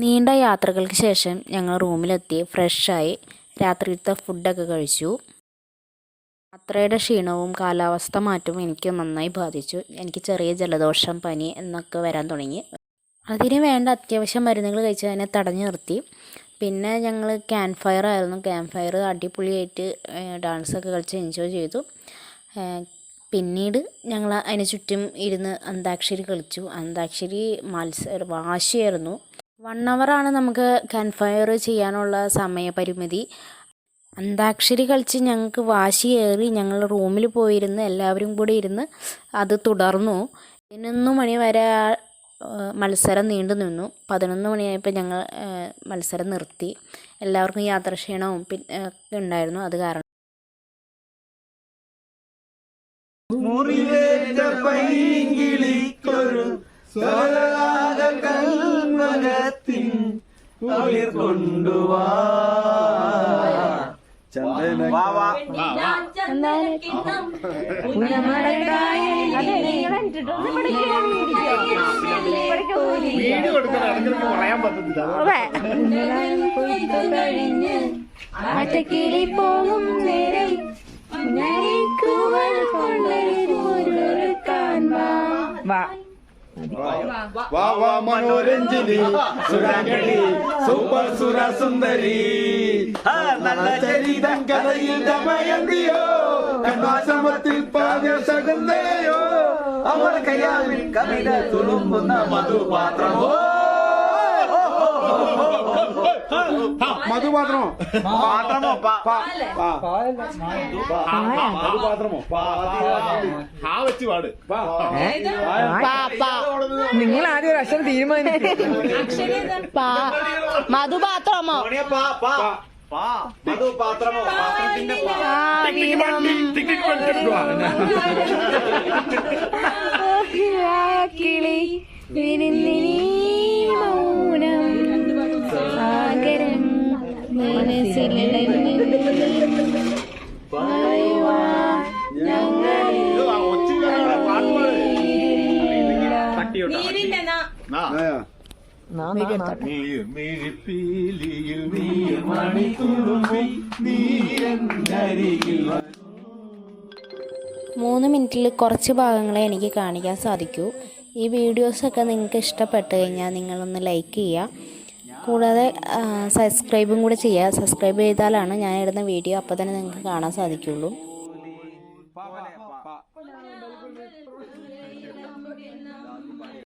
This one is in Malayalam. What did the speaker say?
നീണ്ട യാത്രകൾക്ക് ശേഷം ഞങ്ങൾ റൂമിലെത്തി ഫ്രഷായി രാത്രിയിലത്തെ ഫുഡൊക്കെ കഴിച്ചു. യാത്രയുടെ ക്ഷീണവും കാലാവസ്ഥ മാറ്റവും എനിക്ക് നന്നായി ബാധിച്ചു. എനിക്ക് ചെറിയ ജലദോഷം പനി എന്നൊക്കെ വരാൻ തുടങ്ങി. അതിന് വേണ്ട അത്യാവശ്യം മരുന്നുകൾ കഴിച്ച് അതിനെ തടഞ്ഞു നിർത്തി. പിന്നെ ഞങ്ങൾ ക്യാൻ ഫയർ ആയിരുന്നു. ക്യാൻ ഫയർ അടിപൊളിയായിട്ട് ഡാൻസൊക്കെ കളിച്ച് എൻജോയ് ചെയ്തു. പിന്നീട് ഞങ്ങൾ അതിന് ചുറ്റും ഇരുന്ന് അന്താക്ഷരി കളിച്ചു. അന്താക്ഷരി മത്സര വാശിയായിരുന്നു. വൺ ആണ് നമുക്ക് കൺഫയർ ഫയർ ചെയ്യാനുള്ള സമയപരിമിതി. അന്താക്ഷരി കളിച്ച് ഞങ്ങൾക്ക് വാശിയേറി ഞങ്ങൾ റൂമിൽ പോയിരുന്ന് എല്ലാവരും കൂടി ഇരുന്ന് അത് തുടർന്നു. പതിനൊന്ന് മണി വരെ മത്സരം നീണ്ടു നിന്നു. പതിനൊന്ന് മണിയായപ്പോൾ ഞങ്ങൾ മത്സരം നിർത്തി. എല്ലാവർക്കും യാത്രാക്ഷീണവും പിന്നെ ഒക്കെ ഉണ്ടായിരുന്നു. അത് കാരണം. മുറിവേറ്റ കുളിർ കൊണ്ടുവാ അറ്റക്കിളി പോകും നേരം. ഞെരിക്കുവൾ കൊണ്ടൊരുക്കാൻ വാ. വാ. വാ മനോരഞ്ജിനി സുരംഗടി സൂപ്പർ സുര സുന്ദരി നല്ല ചരിതം കഥയിൽ ദമയന്തിയോ കണ്ണാശ്രമത്തിൽ പാദ്യ സകുന്ദയോ അവർ കയ്യാവിൽ കവിത തുളുമ്പുന്ന മധുപാത്രമോ? മധുപാത്രമോ? പാത്രമോ? മധുപാത്രമോ? ആ വെച്ച് പാട്. നിങ്ങൾ ആദ്യം ഒരു അക്ഷരം തീരുമാനിക്കും. മധുപാത്രമോ? മധുപാത്രമോ പാത്രത്തിന്റെ കിളി വിരുന്നിനി മൗനം. സാഗരം മനസ്സിലടങ്ങി ആ. നീർമിഴിപ്പീലിയിൽ നീർമണി തുളുമ്പി നീ എന്നരികിൽ മൂന്ന് മിനിറ്റിൽ കുറച്ച് ഭാഗങ്ങളെ എനിക്ക് കാണിക്കാൻ സാധിക്കൂ. ഈ വീഡിയോസൊക്കെ നിങ്ങൾക്ക് ഇഷ്ടപ്പെട്ട് കഴിഞ്ഞാൽ നിങ്ങളൊന്ന് ലൈക്ക് ചെയ്യുക. കൂടാതെ സബ്സ്ക്രൈബും കൂടെ ചെയ്യുക. സബ്സ്ക്രൈബ് ചെയ്താലാണ് ഞാൻ ഇടുന്ന വീഡിയോ അപ്പോൾ തന്നെ നിങ്ങൾക്ക് കാണാൻ സാധിക്കുള്ളൂ.